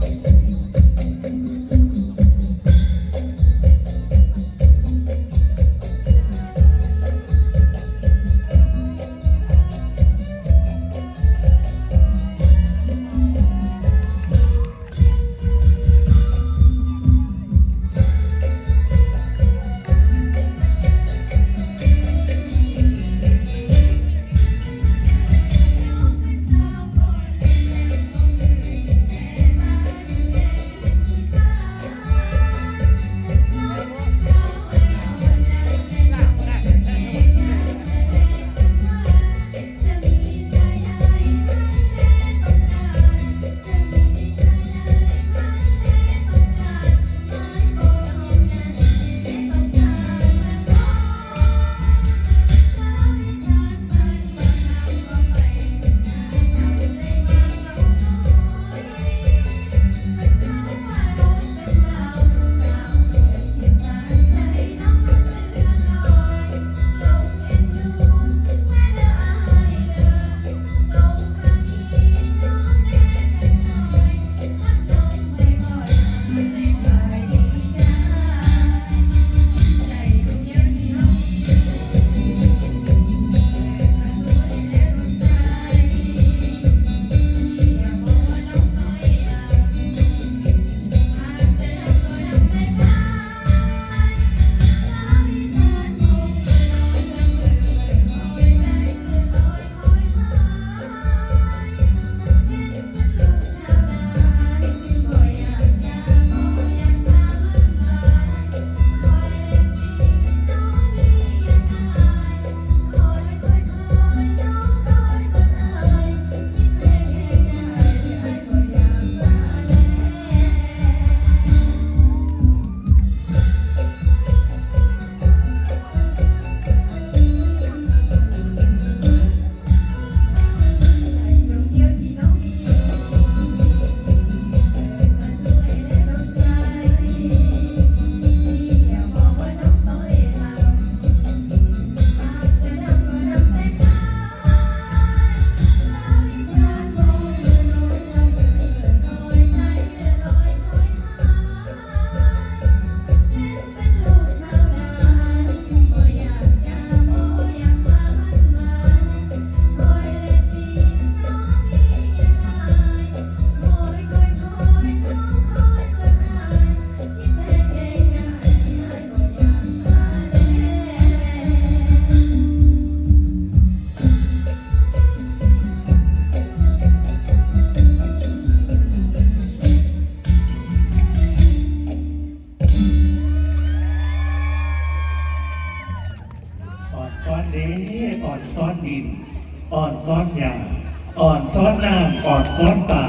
อ่อนซ้ อ่อนซ้อนดิน อ่อนซ้อนหยาอ่อนซ้อนน้ำอ่อนซ้อนป่า